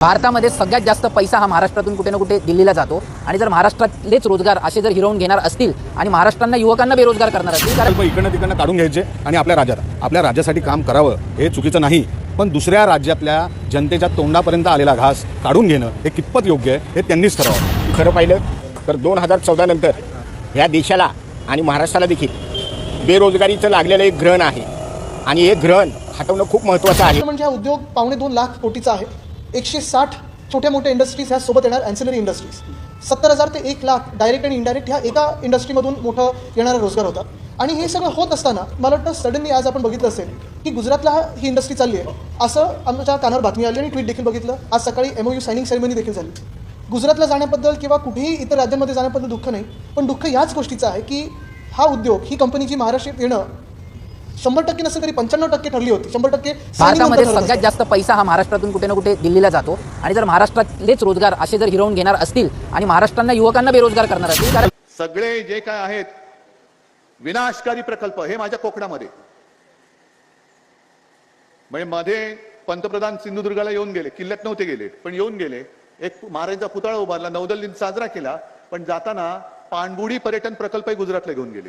भारतामध्ये सगळ्यात जास्त पैसा हा महाराष्ट्रातून कुठे ना कुठे दिल्लीला जातो. आणि जर महाराष्ट्रातलेच रोजगार असे जर हिरवून घेणार असतील आणि महाराष्ट्रांना युवकांना बेरोजगार करणार असतील कारण इकडनं तिकडनं काढून घ्यायचे आणि आपल्या राज्यात आपल्या राज्यासाठी काम करावं हे चुकीचं नाही. पण दुसऱ्या राज्यातल्या जनतेच्या तोंडापर्यंत आलेला घास काढून घेणं हे कितपत योग्य आहे हे त्यांनीच ठरवावं. खरं पाहिलं तर दोन हजार चौदा नंतर ह्या देशाला आणि महाराष्ट्राला देखील बेरोजगारीचं लागलेलं एक ग्रहण आहे. आणि हे ग्रहण हटवणं खूप महत्त्वाचं आहे. म्हणजे हा उद्योग पावणे दोन लाख कोटीचा आहे. एकशे साठ छोट्या मोठ्या इंडस्ट्रीज ह्या सोबत येणार अँसिलरी इंडस्ट्रीज सत्तर हजार ते एक लाख डायरेक्ट आणि इनडायरेक्ट ह्या एका इंडस्ट्रीमधून मोठं येणारा रोजगार होता. आणि हे सगळं होत असताना मला वाटतं सडनली आज आपण बघितलं असेल की गुजरातला हा- ही इंडस्ट्री चालली आहे. असं आमच्या कानावर बातमी आली आणि ट्विट देखील बघितलं. आज सकाळी एमओयू सायनिंग सेरेमनी देखील झाली. गुजरातला जाण्याबद्दल किंवा कुठेही इतर राज्यांमध्ये जाण्याबद्दल दुःख नाही पण दुःख याच गोष्टीचं आहे की हा उद्योग ही कंपनी जी महाराष्ट्रात येणं शंभर टक्के नसेल तरी पंच्याण्णव टक्के ठरली होती. शंभर टक्के भारतामध्ये सगळ्यात. जास्त पैसा हा महाराष्ट्रातून कुठे ना कुठे दिल्लीला जातो. आणि जर महाराष्ट्रातलेच रोजगार असे जर हिरवून घेणार असतील आणि महाराष्ट्रांना युवकांना बेरोजगार करणार असतील कारण सगळे जे काय आहेत विनाशकारी प्रकल्प हे माझ्या कोकणामध्ये. म्हणजे मध्ये पंतप्रधान सिंधुदुर्गाला येऊन गेले किल्ल्यात नव्हते गेले पण येऊन गेले. एक महाराजांचा पुतळा उभारला नौदल दिन साजरा केला पण जाताना पाणबुडी पर्यटन प्रकल्पही गुजरातला घेऊन गेले.